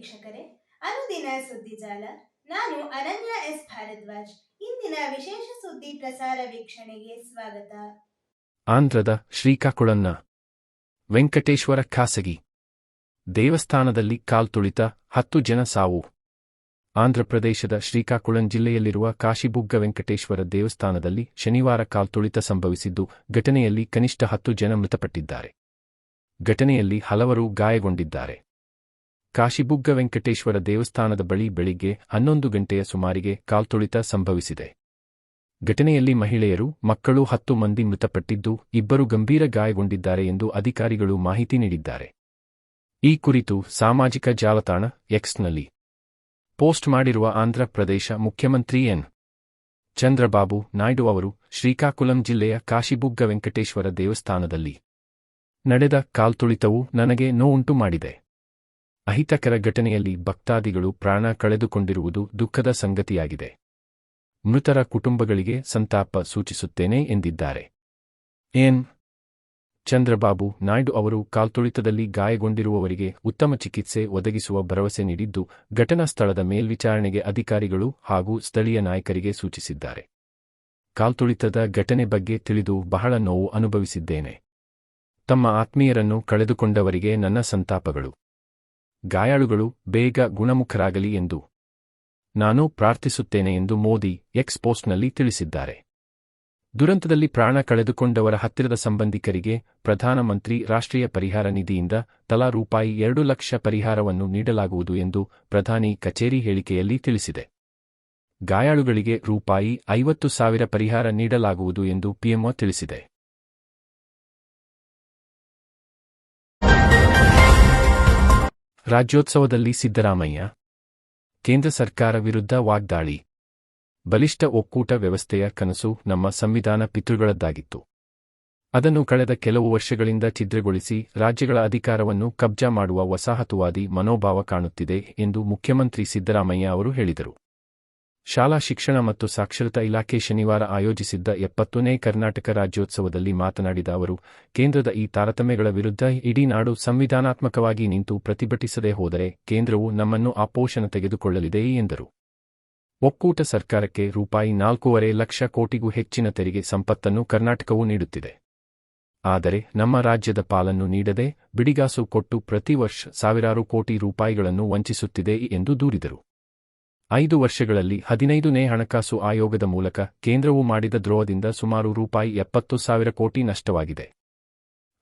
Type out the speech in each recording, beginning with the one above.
ವೀಕ್ಷಕರೇ, ಅನುದಿನ ಸುದ್ದಿಜಾಲ ನಾನು ಅನನ್ಯ ಎಸ್. ಭಾರದ್ವಾಜ್. ಇಂದಿನ ವಿಶೇಷ ಸುದ್ದಿ ಪ್ರಸಾರ ವೀಕ್ಷಣೆಗೆ ಸ್ವಾಗತ. ಆಂಧ್ರದ ಶ್ರೀಕಾಕುಳನ್ನ ವೆಂಕಟೇಶ್ವರ ಖಾಸಗಿ ದೇವಸ್ಥಾನದಲ್ಲಿ ಕಾಲ್ತುಳಿತ ಹತ್ತು ಜನ ಸಾವು. ಆಂಧ್ರಪ್ರದೇಶದ ಶ್ರೀಕಾಕುಳಂ ಜಿಲ್ಲೆಯಲ್ಲಿರುವ ಕಾಶಿಬುಗ್ಗ ವೆಂಕಟೇಶ್ವರ ದೇವಸ್ಥಾನದಲ್ಲಿ ಶನಿವಾರ ಕಾಲ್ತುಳಿತ ಸಂಭವಿಸಿದ್ದು, ಘಟನೆಯಲ್ಲಿ ಕನಿಷ್ಠ ಹತ್ತು ಜನ ಮೃತಪಟ್ಟಿದ್ದಾರೆ. ಘಟನೆಯಲ್ಲಿ ಹಲವರು ಗಾಯಗೊಂಡಿದ್ದಾರೆ. ಕಾಶಿಬುಗ್ಗ ವೆಂಕಟೇಶ್ವರ ದೇವಸ್ಥಾನದ ಬಳಿ ಬೆಳಿಗ್ಗೆ ಹನ್ನೊಂದು ಗಂಟೆಯ ಸುಮಾರಿಗೆ ಕಾಲ್ತುಳಿತ ಸಂಭವಿಸಿದೆ. ಘಟನೆಯಲ್ಲಿ ಮಹಿಳೆಯರು, ಮಕ್ಕಳು ಹತ್ತು ಮಂದಿ ಮೃತಪಟ್ಟಿದ್ದು, ಇಬ್ಬರು ಗಂಭೀರ ಗಾಯಗೊಂಡಿದ್ದಾರೆ ಎಂದು ಅಧಿಕಾರಿಗಳು ಮಾಹಿತಿ ನೀಡಿದ್ದಾರೆ. ಈ ಕುರಿತು ಸಾಮಾಜಿಕ ಜಾಲತಾಣ ಎಕ್ಸ್ನಲ್ಲಿ ಪೋಸ್ಟ್ ಮಾಡಿರುವ ಆಂಧ್ರ ಪ್ರದೇಶ ಮುಖ್ಯಮಂತ್ರಿ ಎನ್. ಚಂದ್ರಬಾಬು ನಾಯ್ಡು ಅವರು ಶ್ರೀಕಾಕುಲಂ ಜಿಲ್ಲೆಯ ಕಾಶಿಬುಗ್ಗ ವೆಂಕಟೇಶ್ವರ ದೇವಸ್ಥಾನದಲ್ಲಿ ನಡೆದ ಕಾಲ್ತುಳಿತವು ನನಗೆ ನೋವುಂಟು ಮಾಡಿದೆ. ಅಹಿತಕರ ಘಟನೆಯಲ್ಲಿ ಭಕ್ತಾದಿಗಳು ಪ್ರಾಣ ಕಳೆದುಕೊಂಡಿರುವುದು ದುಃಖದ ಸಂಗತಿಯಾಗಿದೆ. ಮೃತರ ಕುಟುಂಬಗಳಿಗೆ ಸಂತಾಪ ಸೂಚಿಸುತ್ತೇನೆ ಎಂದಿದ್ದಾರೆ. ಎನ್. ಚಂದ್ರಬಾಬು ನಾಯ್ಡು ಅವರು ಕಾಲ್ತುಳಿತದಲ್ಲಿ ಗಾಯಗೊಂಡಿರುವವರಿಗೆ ಉತ್ತಮ ಚಿಕಿತ್ಸೆ ಒದಗಿಸುವ ಭರವಸೆ ನೀಡಿದ್ದು, ಘಟನಾ ಸ್ಥಳದ ಮೇಲ್ವಿಚಾರಣೆಗೆ ಅಧಿಕಾರಿಗಳು ಹಾಗೂ ಸ್ಥಳೀಯ ನಾಯಕರಿಗೆ ಸೂಚಿಸಿದ್ದಾರೆ. ಕಾಲ್ತುಳಿತದ ಘಟನೆ ಬಗ್ಗೆ ತಿಳಿದು ಬಹಳ ನೋವು ಅನುಭವಿಸಿದ್ದೇನೆ. ತಮ್ಮ ಆತ್ಮೀಯರನ್ನು ಕಳೆದುಕೊಂಡವರಿಗೆ ನನ್ನ ಸಂತಾಪಗಳು. ಗಾಯಾಳುಗಳು ಬೇಗ ಗುಣಮುಖರಾಗಲಿ ಎಂದು. ನಾನು ಪ್ರಾರ್ಥಿಸುತ್ತೇನೆ ಎಂದು ಮೋದಿ ಎಕ್ಸ್ ಪೋಸ್ಟ್ನಲ್ಲಿ ತಿಳಿಸಿದ್ದಾರೆ. ದುರಂತದಲ್ಲಿ ಪ್ರಾಣ ಕಳೆದುಕೊಂಡವರ ಹತ್ತಿರದ ಸಂಬಂಧಿಕರಿಗೆ ಪ್ರಧಾನಮಂತ್ರಿ ರಾಷ್ಟ್ರೀಯ ಪರಿಹಾರ ನಿಧಿಯಿಂದ ತಲಾ ರೂಪಾಯಿ ಎರಡು ಲಕ್ಷ ಪರಿಹಾರವನ್ನು ನೀಡಲಾಗುವುದು ಎಂದು ಪ್ರಧಾನಿ ಕಚೇರಿ ಹೇಳಿಕೆಯಲ್ಲಿ ತಿಳಿಸಿದೆ. ಗಾಯಾಳುಗಳಿಗೆ ರೂಪಾಯಿ ಐವತ್ತು ಸಾವಿರ ಪರಿಹಾರ ನೀಡಲಾಗುವುದು ಎಂದು ಪಿಎಂಒ ತಿಳಿಸಿದೆ. ರಾಜ್ಯೋತ್ಸವದಲ್ಲಿ ಸಿದ್ದರಾಮಯ್ಯ, ಕೇಂದ್ರ ಸರ್ಕಾರ ವಿರುದ್ಧ ವಾಗ್ದಾಳಿ. ಬಲಿಷ್ಠ ಒಕ್ಕೂಟ ವ್ಯವಸ್ಥೆಯ ಕನಸು ನಮ್ಮ ಸಂವಿಧಾನ ಪಿತೃಗಳದ್ದಾಗಿತ್ತು. ಅದನ್ನು ಕಳೆದ ಕೆಲವು ವರ್ಷಗಳಿಂದ ಛಿದ್ರಗೊಳಿಸಿ ರಾಜ್ಯಗಳ ಅಧಿಕಾರವನ್ನು ಕಬ್ಜಾ ಮಾಡುವ ವಸಾಹತುವಾದಿ ಮನೋಭಾವ ಕಾಣುತ್ತಿದೆ ಎಂದು ಮುಖ್ಯಮಂತ್ರಿ ಸಿದ್ದರಾಮಯ್ಯ ಅವರು ಹೇಳಿದರು. ಶಾಲಾ ಶಿಕ್ಷಣ ಮತ್ತು ಸಾಕ್ಷರತಾ ಇಲಾಖೆ ಶನಿವಾರ ಆಯೋಜಿಸಿದ್ದ ಎಪ್ಪತ್ತನೇ ಕರ್ನಾಟಕ ರಾಜ್ಯೋತ್ಸವದಲ್ಲಿ ಮಾತನಾಡಿದ ಅವರು, ಕೇಂದ್ರದ ಈ ತಾರತಮ್ಯಗಳ ವಿರುದ್ಧ ಇಡೀ ನಾಡು ಸಂವಿಧಾನಾತ್ಮಕವಾಗಿ ನಿಂತು ಪ್ರತಿಭಟಿಸದೇ ಹೋದರೆ ಕೇಂದ್ರವು ನಮ್ಮನ್ನು ಆಪೋಷಣ ತೆಗೆದುಕೊಳ್ಳಲಿದೆ ಎಂದರು. ಒಕ್ಕೂಟ ಸರ್ಕಾರಕ್ಕೆ ರೂಪಾಯಿ ನಾಲ್ಕೂವರೆ ಲಕ್ಷ ಕೋಟಿಗೂ ಹೆಚ್ಚಿನ ತೆರಿಗೆ ಸಂಪತ್ತನ್ನು ಕರ್ನಾಟಕವು ನೀಡುತ್ತಿದೆ. ಆದರೆ ನಮ್ಮ ರಾಜ್ಯದ ಪಾಲನ್ನು ನೀಡದೆ ಬಿಡಿಗಾಸು ಕೊಟ್ಟು ಪ್ರತಿ ವರ್ಷ ಸಾವಿರಾರು ಕೋಟಿ ರೂಪಾಯಿಗಳನ್ನು ವಂಚಿಸುತ್ತಿದೆ ಎಂದು ದೂರಿದರು. ಐದು ವರ್ಷಗಳಲ್ಲಿ ಹದಿನೈದನೇ ಹಣಕಾಸು ಆಯೋಗದ ಮೂಲಕ ಕೇಂದ್ರವು ಮಾಡಿದ ದ್ರೋಹದಿಂದ ಸುಮಾರು ರೂಪಾಯಿ ಎಪ್ಪತ್ತು ಸಾವಿರ ಕೋಟಿ ನಷ್ಟವಾಗಿದೆ.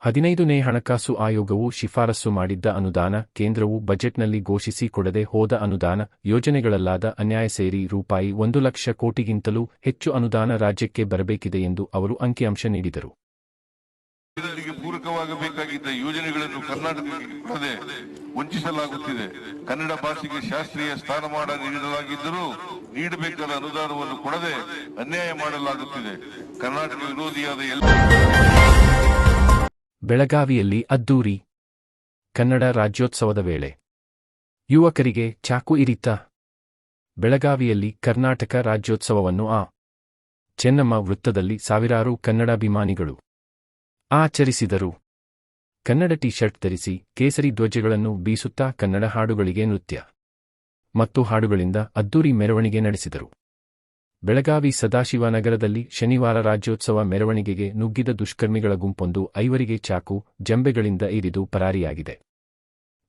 ಹದಿನೈದನೇ ಹಣಕಾಸು ಆಯೋಗವು ಶಿಫಾರಸು ಮಾಡಿದ್ದ ಅನುದಾನ ಕೇಂದ್ರವು ಬಜೆಟ್ನಲ್ಲಿ ಘೋಷಿಸಿ ಕೊಡದೆ ಹೋದ ಅನುದಾನ ಯೋಜನೆಗಳಲ್ಲಾದ ಅನ್ಯಾಯ ಸೇರಿ ರೂಪಾಯಿ ಒಂದು ಲಕ್ಷ ಕೋಟಿಗಿಂತಲೂ ಹೆಚ್ಚು ಅನುದಾನ ರಾಜ್ಯಕ್ಕೆ ಬರಬೇಕಿದೆ ಎಂದು ಅವರು ಅಂಕಿಅಂಶ ನೀಡಿದರು. ಪೂರಕವಾಗಬೇಕಾಗಿದ್ದ ಯೋಜನೆಗಳನ್ನು ಕರ್ನಾಟಕಕ್ಕೆ ಕೊಡದೆ ವಂಚಿಸಲಾಗುತ್ತಿದೆ. ಕನ್ನಡ ಭಾಷೆಗೆ ಶಾಸ್ತ್ರೀಯ ಸ್ಥಾನಮಾನ ನೀಡಲಾಗಿದ್ದರೂ ನೀಡಬೇಕಾದ ಅನುದಾನವನ್ನು ಕೊಡದೆ ಅನ್ಯಾಯ ಮಾಡಲಾಗುತ್ತಿದೆ. ಕರ್ನಾಟಕ ವಿರೋಧಿಯಾದ ಎಲ್ಲ ಬೆಳಗಾವಿಯಲ್ಲಿ ಅದ್ದೂರಿ ಕನ್ನಡ ರಾಜ್ಯೋತ್ಸವದ ವೇಳೆ ಯುವಕರಿಗೆ ಚಾಕು ಇರಿತ ಬೆಳಗಾವಿಯಲ್ಲಿ ಕರ್ನಾಟಕ ರಾಜ್ಯೋತ್ಸವವನ್ನು ಆ ಚೆನ್ನಮ್ಮ ವೃತ್ತದಲ್ಲಿ ಸಾವಿರಾರು ಕನ್ನಡಾಭಿಮಾನಿಗಳು ಆಚರಿಸಿದರು. ಕನ್ನಡ ಟಿ ಶರ್ಟ್ ಧರಿಸಿ ಕೇಸರಿ ಧ್ವಜಗಳನ್ನು ಬೀಸುತ್ತಾ ಕನ್ನಡ ಹಾಡುಗಳಿಗೆ ನೃತ್ಯ ಮತ್ತು ಹಾಡುಗಳಿಂದ ಅದ್ದೂರಿ ಮೆರವಣಿಗೆ ನಡೆಸಿದರು. ಬೆಳಗಾವಿ ಸದಾಶಿವನಗರದಲ್ಲಿ ಶನಿವಾರ ರಾಜ್ಯೋತ್ಸವ ಮೆರವಣಿಗೆಗೆ ನುಗ್ಗಿದ ದುಷ್ಕರ್ಮಿಗಳ ಗುಂಪೊಂದು ಐವರಿಗೆ ಚಾಕು ಜಂಬೆಗಳಿಂದ ಇರಿದು ಪರಾರಿಯಾಗಿದೆ.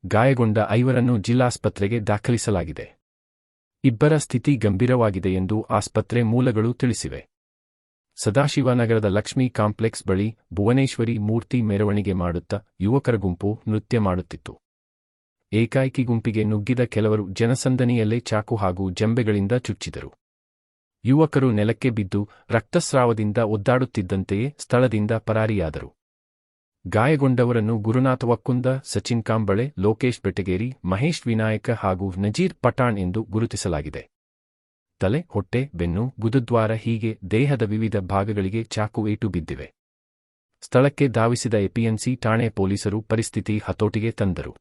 ಗಾಯಗೊಂಡ ಐವರನ್ನು ಜಿಲ್ಲಾಸ್ಪತ್ರೆಗೆ ದಾಖಲಿಸಲಾಗಿದೆ. ಇಬ್ಬರ ಸ್ಥಿತಿ ಗಂಭೀರವಾಗಿದೆ ಎಂದು ಆಸ್ಪತ್ರೆ ಮೂಲಗಳು ತಿಳಿಸಿವೆ. ಸದಾಶಿವನಗರದ ಲಕ್ಷ್ಮಿ ಕಾಂಪ್ಲೆಕ್ಸ್ ಬಳಿ ಭುವನೇಶ್ವರಿ ಮೂರ್ತಿ ಮೆರವಣಿಗೆ ಮಾಡುತ್ತಾ ಯುವಕರ ಗುಂಪು ನೃತ್ಯ ಮಾಡುತ್ತಿತ್ತು. ಏಕಾಏಕಿ ಗುಂಪಿಗೆ ನುಗ್ಗಿದ ಕೆಲವರು ಜನಸಂದಣಿಯಲ್ಲೇ ಚಾಕು ಹಾಗೂ ಜಂಬೆಗಳಿಂದ ಚುಚ್ಚಿದರು. ಯುವಕರು ನೆಲಕ್ಕೆ ಬಿದ್ದು ರಕ್ತಸ್ರಾವದಿಂದ ಒದ್ದಾಡುತ್ತಿದ್ದಂತೆಯೇ ಸ್ಥಳದಿಂದ ಪರಾರಿಯಾದರು. ಗಾಯಗೊಂಡವರನ್ನು ಗುರುನಾಥ ವಕ್ಕುಂದ, ಸಚಿನ್ ಕಾಂಬಳೆ, ಲೋಕೇಶ್ ಬೆಟಗೇರಿ, ಮಹೇಶ್ ವಿನಾಯಕ ಹಾಗೂ ನಜೀರ್ ಪಠಾಣ್ ಎಂದು ಗುರುತಿಸಲಾಗಿದೆ. ತಲೆ, ಹೊಟ್ಟೆ, ಬೆನ್ನು ಗುದದ್ವಾರ ಹೀಗೆ ದೇಹದ ವಿವಿಧ ಭಾಗಗಳಿಗೆ ಚಾಕು ಏಟು ಬಿದ್ದಿವೆ. ಸ್ಥಳಕ್ಕೆ ಧಾವಿಸಿದ ಎಪಿಎಂಸಿ ಠಾಣೆ ಪೊಲೀಸರು ಪರಿಸ್ಥಿತಿ ಹತೋಟಿಗೆ ತಂದರು.